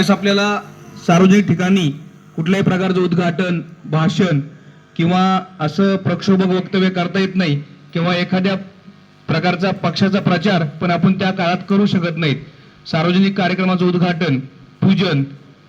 ज्यावेळेस आपल्याला सार्वजनिक ठिकाणी कुठल्याही प्रकारचं उद्घाटन भाषण किंवा असं प्रक्षोभक वक्तव्य करता येत नाही किंवा एखाद्या प्रकारचा पक्षाचा प्रचार पण आपण त्या काळात करू शकत नाहीत. सार्वजनिक कार्यक्रमाचं उद्घाटन पूजन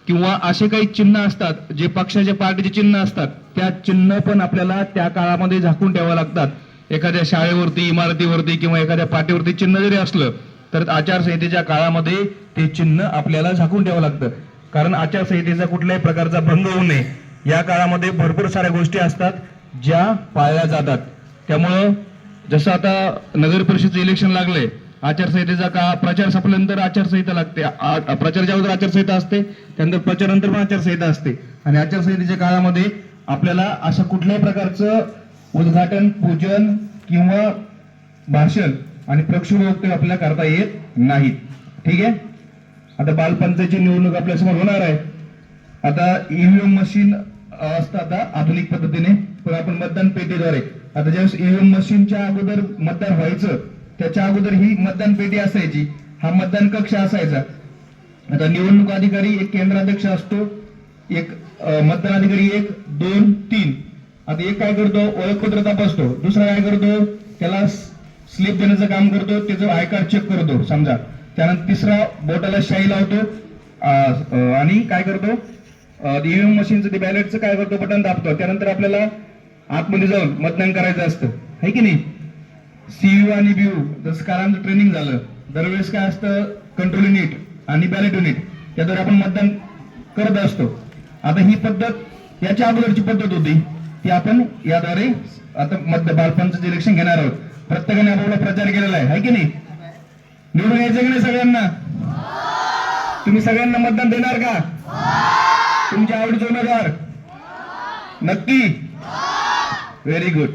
किंवा असे काही चिन्ह असतात जे पक्षाच्या पार्टीचे चिन्ह असतात त्या चिन्ह पण आपल्याला त्या काळामध्ये झाकून ठेवावं लागतात. एखाद्या शाळेवरती इमारतीवरती किंवा एखाद्या पाठीवरती चिन्ह जरी असलं तर आचारसंहितेच्या काळामध्ये ते चिन्ह आपल्याला झाकून ठेवावं लागतं. कारण आचारसंहितेचा कुठल्याही प्रकारचा भंग होऊ नये. या काळामध्ये भरपूर साऱ्या गोष्टी असतात ज्या पाळल्या जातात. त्यामुळं जसं आता नगर परिषदेचं इलेक्शन लागलंय आचारसंहितेचा का प्रचार संपल्यानंतर आचारसंहिता लागते. आ- अगोदर आचारसंहिता असते त्यानंतर प्रचारानंतर पण आचारसंहिता असते. आणि आचारसंहितेच्या काळामध्ये आपल्याला असं कुठल्याही प्रकारचं उद्घाटन पूजन किंवा भाषण आणि प्रक्षोभ वक्तव्य आपल्याला करता येत नाहीत. ठीक आहे? आता बालपंचायतची निवडणूक आपल्यासमोर होणार आहे. आता ईव्हीएम मशीन असतं आता आधुनिक पद्धतीने पण आपण मतदान पेटीद्वारे. आता ज्यावेळेस ईव्हीएम मशीनच्या अगोदर मतदान व्हायचं त्याच्या अगोदर ही मतदान पेटी असायची. हा मतदान कक्ष असायचा. आता निवडणूक अधिकारी एक केंद्राध्यक्ष असतो एक मतदान अधिकारी एक दोन तीन. आता एक काय करतो? ओळखपत्र तपासतो. दुसरा काय करतो? त्याला स्लिप देण्याचं काम करतो त्याचं आय कार्ड चेक करतो समजा. त्यानंतर तिसरा बोटाला शाई लावतो आणि काय करतो? ईव्हीएम मशीनचं ते बॅलेटचं काय करतो? बटन दाबतो. त्यानंतर आपल्याला आतमध्ये जाऊन मतदान करायचं असतं. है की नाही? सीयू आणि बीयू जसं कालांतर ट्रेनिंग झालं. दरवेळेस काय असतं? कंट्रोल युनिट आणि बॅलेट युनिट त्याद्वारे आपण मतदान करत असतो. आता ही पद्धत याच्या अगोदरची पद्धत होती. ती आपण याद्वारे आता मध्य बालपणचं इलेक्शन घेणार आहोत प्रत्येकाने आपला प्रचार केलेला आहे. की नाही? निवडून यायचं की नाही सगळ्यांना? तुम्ही सगळ्यांना मतदान देणार का? तुमच्या आवडीचे उमेदवार? नक्की? Very good